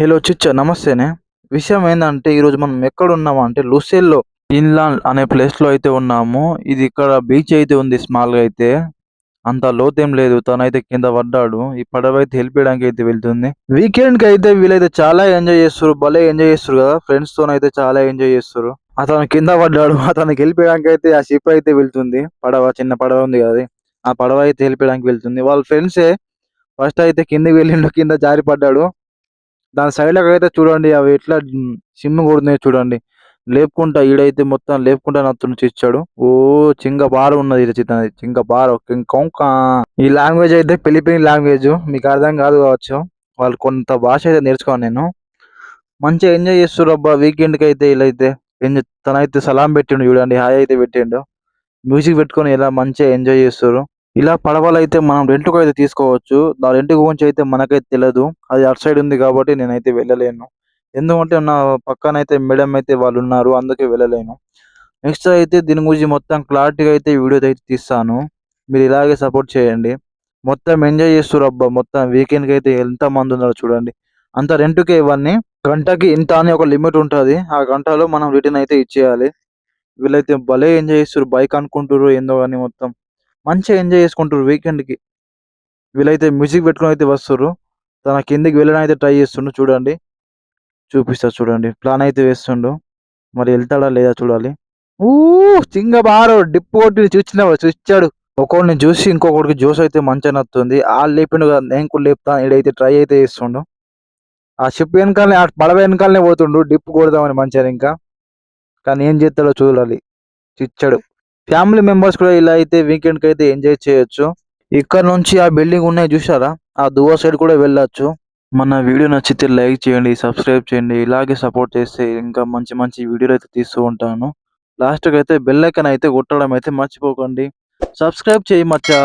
Hello చిచ్చ నమస్తేనే. విషయం ఏంటంటే ఈరోజు మనం ఎక్కడ ఉన్నాము అంటే లుసెల్లో ఇన్లాండ్ అనే ప్లేస్లో అయితే ఉన్నాము. ఇది ఇక్కడ బీచ్ అయితే ఉంది స్మాల్గా అయితే. అంత లోతేం లేదు తనైతే కింద పడ్డాడు. ఈ పడవ అయితే వెళ్ళిపోయడానికి అయితే వెళ్తుంది. వీకెండ్కి అయితే వీళ్ళైతే చాలా ఎంజాయ్ చేస్తారు. భలే ఎంజాయ్ చేస్తారు కదా ఫ్రెండ్స్తో అయితే చాలా ఎంజాయ్ చేస్తారు. అతను కింద పడ్డాడు అతనికి వెళ్ళిపోయడానికి అయితే ఆ షిప్ అయితే వెళ్తుంది. పడవ చిన్న పడవ ఉంది కదా ఆ పడవ అయితే వెళ్ళిపోయడానికి వెళ్తుంది. వాళ్ళ ఫ్రెండ్సే ఫస్ట్ అయితే కిందకి వెళ్ళిండు కింద జారి పడ్డాడు. దాని సైడ్లో అయితే చూడండి అవి ఎట్లా సిమ్ కొడుతున్నాయి చూడండి. లేపుకుంటా ఈడైతే మొత్తం లేపుకుంటా నత్తును ఇచ్చాడు ఓ చింగ బార ఉన్నది ఈడ చిత్రం చింగ బార కొంక. ఈ లాంగ్వేజ్ అయితే ఫిలిపిన్ లాంగ్వేజ్ మీకు అర్థం కాదు కావచ్చు. వాళ్ళు కొంత భాష అయితే నేర్చుకోను నేను. మంచిగా ఎంజాయ్ చేస్తారు అబ్బా వీకెండ్కి అయితే ఇలా అయితే ఎంజాయ్ తనైతే సలాం పెట్టిండు చూడండి హాయ్ అయితే పెట్టిండు. మ్యూజిక్ పెట్టుకొని ఇలా మంచిగా ఎంజాయ్ చేస్తారు ఇలా పడవలు అయితే మనం రెంట్కు అయితే తీసుకోవచ్చు. దాని రెంట్ గురించి అయితే మనకైతే తెలియదు అది అటు సైడ్ ఉంది కాబట్టి నేనైతే వెళ్ళలేను. ఎందుకంటే నా పక్కన అయితే మేడం అయితే వాళ్ళు ఉన్నారు అందుకే వెళ్ళలేను. నెక్స్ట్ అయితే దీని గురించి మొత్తం క్లారిటీగా అయితే వీడియో అయితే తీస్తాను. మీరు ఇలాగే సపోర్ట్ చేయండి. మొత్తం ఎంజాయ్ చేస్తారు అబ్బా మొత్తం వీకెండ్కి అయితే ఎంత మంది ఉన్నారో చూడండి. అంత రెంట్కే ఇవన్నీ గంటకి ఇంత అని ఒక లిమిట్ ఉంటుంది. ఆ గంటలో మనం రిటర్న్ అయితే ఇచ్చేయాలి. వీళ్ళైతే భలే ఎంజాయ్ చేస్తారు బైక్ అనుకుంటారు ఏందో కానీ మొత్తం. మంచిగా ఎంజాయ్ చేసుకుంటారు వీకెండ్కి వీళ్ళైతే మ్యూజిక్ పెట్టుకుని అయితే వస్తారు తన కిందకి వెళ్ళడానికి అయితే ట్రై చేస్తుండు చూడండి. చూపిస్తా చూడండి. ప్లాన్ అయితే వేస్తుండు. మరి వెళ్తాడా లేదా చూడాలి. ఊ చింగ బారో డిప్ కొట్టి చూసిన చూచాడు ఒకడిని చూసి ఇంకొకటికి జ్యూస్ అయితే మంచిగా నత్తుంది. వాళ్ళు లేపిండు కదా నేను కూడా లేపుతా ఇడైతే ట్రై అయితే చేస్తుండు. ఆ షిప్ వెనకాలనే ఆ పడవ వెనకాలనే పోతుండు డిప్ కొడదామని మంచిగా ఇంకా. కానీ ఏం చేస్తాడో చూడాలి. చిచ్చాడు ఫ్యామిలీ మెంబర్స్ కూడా ఇలా అయితే వీకెండ్కి అయితే ఎంజాయ్ చేయొచ్చు. ఇక్కడ నుంచి ఆ బిల్డింగ్ ఉన్నాయి చూసారా ఆ దువా సైడ్ కూడా వెళ్ళొచ్చు. మన వీడియో నచ్చితే లైక్ చేయండి సబ్స్క్రైబ్ చేయండి. ఇలాగే సపోర్ట్ చేస్తే ఇంకా మంచి మంచి వీడియోలు అయితే తీస్తూ ఉంటాను. లాస్ట్కి అయితే బెల్ అయితే కొట్టడం అయితే మర్చిపోకండి. సబ్స్క్రైబ్ చేయి మచ్చా.